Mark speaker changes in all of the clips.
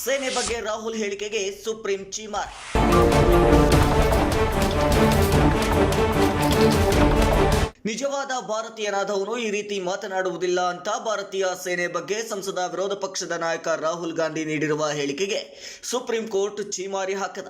Speaker 1: ಸೇನೆ ಬಗ್ಗೆ ರಾಹುಲ್ ಹೇಳಿಕೆಗೆ ಸುಪ್ರೀಂ ಚೀಮಾರ್. ನಿಜವಾದ ಭಾರತೀಯನಾದವನು ಈ ರೀತಿ ಮಾತನಾಡುವುದಿಲ್ಲ ಅಂತ ಭಾರತೀಯ ಸೇನೆ ಬಗ್ಗೆ ಸಂಸದ ವಿರೋಧ ಪಕ್ಷದ ನಾಯಕ ರಾಹುಲ್ ಗಾಂಧಿ ನೀಡಿರುವ ಹೇಳಿಕೆಗೆ ಸುಪ್ರೀಂ ಕೋರ್ಟ್ ಚೀಮಾರಿ ಹಾಕದ.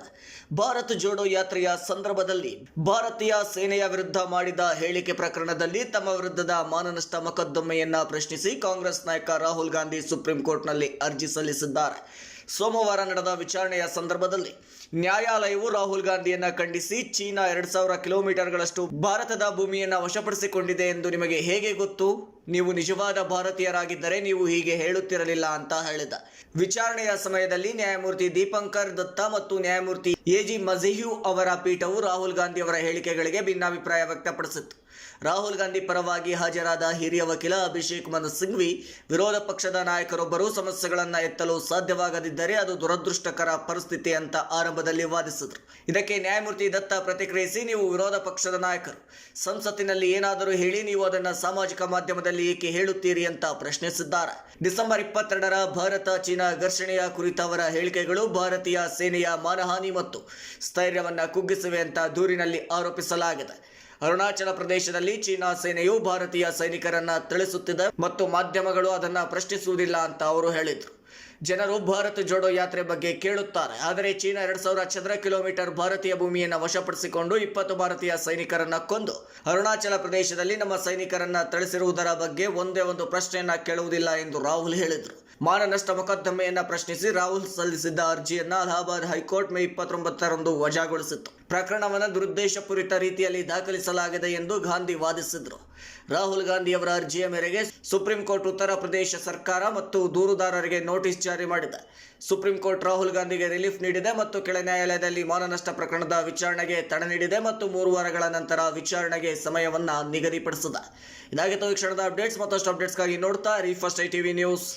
Speaker 1: ಭಾರತ್ ಜೋಡೋ ಯಾತ್ರೆಯ ಸಂದರ್ಭದಲ್ಲಿ ಭಾರತೀಯ ಸೇನೆಯ ವಿರುದ್ಧ ಮಾಡಿದ ಹೇಳಿಕೆ ಪ್ರಕರಣದಲ್ಲಿ ತಮ್ಮ ವಿರುದ್ಧದ ಮಾನನಷ್ಟ ಮೊಕದ್ದಮೆಯನ್ನ ಪ್ರಶ್ನಿಸಿ ಕಾಂಗ್ರೆಸ್ ನಾಯಕ ರಾಹುಲ್ ಗಾಂಧಿ ಸುಪ್ರೀಂ ಕೋರ್ಟ್ನಲ್ಲಿ ಅರ್ಜಿ ಸಲ್ಲಿಸಿದ್ದಾರೆ. ಸೋಮವಾರ ನಡೆದ ವಿಚಾರಣೆಯ ಸಂದರ್ಭದಲ್ಲಿ ನ್ಯಾಯಾಲಯವು ರಾಹುಲ್ ಗಾಂಧಿಯನ್ನ ಖಂಡಿಸಿ ಚೀನಾ ಎರಡು ಸಾವಿರ ಕಿಲೋಮೀಟರ್ಗಳಷ್ಟು ಭಾರತದ ಭೂಮಿಯನ್ನ ವಶಪಡಿಸಿಕೊಂಡಿದೆ ಎಂದು ನಿಮಗೆ ಹೇಗೆ ಗೊತ್ತು? ನೀವು ನಿಜವಾದ ಭಾರತೀಯರಾಗಿದ್ದರೆ ನೀವು ಹೀಗೆ ಹೇಳುತ್ತಿರಲಿಲ್ಲ ಅಂತ ಹೇಳಿದ. ವಿಚಾರಣೆಯ ಸಮಯದಲ್ಲಿ ನ್ಯಾಯಮೂರ್ತಿ ದೀಪಂಕರ್ ದತ್ತ ಮತ್ತು ನ್ಯಾಯಮೂರ್ತಿ ಎಜಿ ಮಜಿಹ್ಯೂ ಅವರ ಪೀಠವು ರಾಹುಲ್ ಗಾಂಧಿ ಅವರ ಹೇಳಿಕೆಗಳಿಗೆ ಭಿನ್ನಾಭಿಪ್ರಾಯ ವ್ಯಕ್ತಪಡಿಸಿತ್ತು. ರಾಹುಲ್ ಗಾಂಧಿ ಪರವಾಗಿ ಹಾಜರಾದ ಹಿರಿಯ ವಕೀಲ ಅಭಿಷೇಕ್ ಮನು ಸಿಂಘ್ವಿ ವಿರೋಧ ಪಕ್ಷದ ನಾಯಕರೊಬ್ಬರು ಸಮಸ್ಯೆಗಳನ್ನು ಎತ್ತಲು ಸಾಧ್ಯವಾಗದಿದ್ದರೆ ಅದು ದುರದೃಷ್ಟಕರ ಪರಿಸ್ಥಿತಿ ಅಂತ ಆರಂಭದಲ್ಲಿ ವಾದಿಸಿದರು. ಇದಕ್ಕೆ ನ್ಯಾಯಮೂರ್ತಿ ದತ್ತ ಪ್ರತಿಕ್ರಿಯಿಸಿ, ನೀವು ವಿರೋಧ ಪಕ್ಷದ ನಾಯಕರು, ಸಂಸತ್ತಿನಲ್ಲಿ ಏನಾದರೂ ಹೇಳಿ ನೀವು ಅದನ್ನು ಸಾಮಾಜಿಕ ಮಾಧ್ಯಮದಲ್ಲಿ ಏಕೆ ಹೇಳುತ್ತೀರಿ ಅಂತ ಪ್ರಶ್ನಿಸಿದ್ದಾರೆ. ಡಿಸೆಂಬರ್ ಇಪ್ಪತ್ತೆರಡರ ಭಾರತ ಚೀನಾ ಘರ್ಷಣೆಯ ಕುರಿತ ಅವರ ಹೇಳಿಕೆಗಳು ಭಾರತೀಯ ಸೇನೆಯ ಮಾನಹಾನಿ ಮತ್ತು ಸ್ಥೈರ್ಯವನ್ನ ಕುಗ್ಗಿಸಿವೆ ಅಂತ ದೂರಿನಲ್ಲಿ ಆರೋಪಿಸಲಾಗಿದೆ. ಅರುಣಾಚಲ ಪ್ರದೇಶದಲ್ಲಿ ಚೀನಾ ಸೇನೆಯು ಭಾರತೀಯ ಸೈನಿಕರನ್ನ ತಿಳಿಸುತ್ತಿದೆ ಮತ್ತು ಮಾಧ್ಯಮಗಳು ಅದನ್ನ ಪ್ರಶ್ನಿಸುವುದಿಲ್ಲ ಅಂತ ಅವರು ಹೇಳಿದರು. ಜನರು ಭಾರತ ಜೋಡೋ ಯಾತ್ರೆ ಬಗ್ಗೆ ಕೇಳುತ್ತಾರೆ. ಆದರೆ ಚೀನಾ ಎರಡ್ ಸಾವಿರ ಚದರ ಕಿಲೋಮೀಟರ್ ಭಾರತೀಯ ಭೂಮಿಯನ್ನು ವಶಪಡಿಸಿಕೊಂಡು ಇಪ್ಪತ್ತು ಭಾರತೀಯ ಸೈನಿಕರನ್ನ ಕೊಂದು. ಅರುಣಾಚಲ ಪ್ರದೇಶದಲ್ಲಿ ನಮ್ಮ ಸೈನಿಕರನ್ನ ತಳಿಸಿರುವುದರ ಬಗ್ಗೆ ಒಂದೇ ಒಂದು ಪ್ರಶ್ನೆಯನ್ನ ಕೇಳುವುದಿಲ್ಲ ಎಂದು ರಾಹುಲ್ ಹೇಳಿದರು. ಮಾನನಷ್ಟ ಮೊಕದ್ದಮೆಯನ್ನ ಪ್ರಶ್ನಿಸಿ ರಾಹುಲ್ ಸಲ್ಲಿಸಿದ್ದ ಅರ್ಜಿಯನ್ನು ಅಲಹಾಬಾದ್ ಹೈಕೋರ್ಟ್ ಮೇ ಇಪ್ಪತ್ತೊಂಬತ್ತರಂದು ವಜಾಗೊಳಿಸಿತ್ತು. ಪ್ರಕರಣವನ್ನು ದುರುದ್ದೇಶಪೂರಿತ ರೀತಿಯಲ್ಲಿ ದಾಖಲಿಸಲಾಗಿದೆ ಎಂದು ಗಾಂಧಿ ವಾದಿಸಿದ್ರು. ರಾಹುಲ್ ಗಾಂಧಿ ಅವರ ಅರ್ಜಿಯ ಮೇರೆಗೆ ಸುಪ್ರೀಂ ಕೋರ್ಟ್ ಉತ್ತರ ಪ್ರದೇಶ ಸರ್ಕಾರ ಮತ್ತು ದೂರುದಾರರಿಗೆ ನೋಟಿಸ್ ಜಾರಿ ಮಾಡಿದೆ. ಸುಪ್ರೀಂ ಕೋರ್ಟ್ ರಾಹುಲ್ ಗಾಂಧಿಗೆ ರಿಲೀಫ್ ನೀಡಿದೆ ಮತ್ತು ಕೆಳ ನ್ಯಾಯಾಲಯದಲ್ಲಿ ಮಾನನಷ್ಟ ಪ್ರಕರಣದ ವಿಚಾರಣೆಗೆ ತಡೆ ನೀಡಿದೆ ಮತ್ತು ಮೂರು ವಾರಗಳ ನಂತರ ವಿಚಾರಣೆಗೆ ಸಮಯವನ್ನು ನಿಗದಿಪಡಿಸಿದೆ. ಇದಾಗಿತ್ತು ಈ ಕ್ಷಣದ ಅಪ್ಡೇಟ್ಸ್, ಮತ್ತಷ್ಟು ಅಪ್ಡೇಟ್ಸ್ಗಾಗಿ ನೋಡ್ತಾ ರೀ ಫಸ್ಟ್ ಐ ಟಿವಿ ನ್ಯೂಸ್.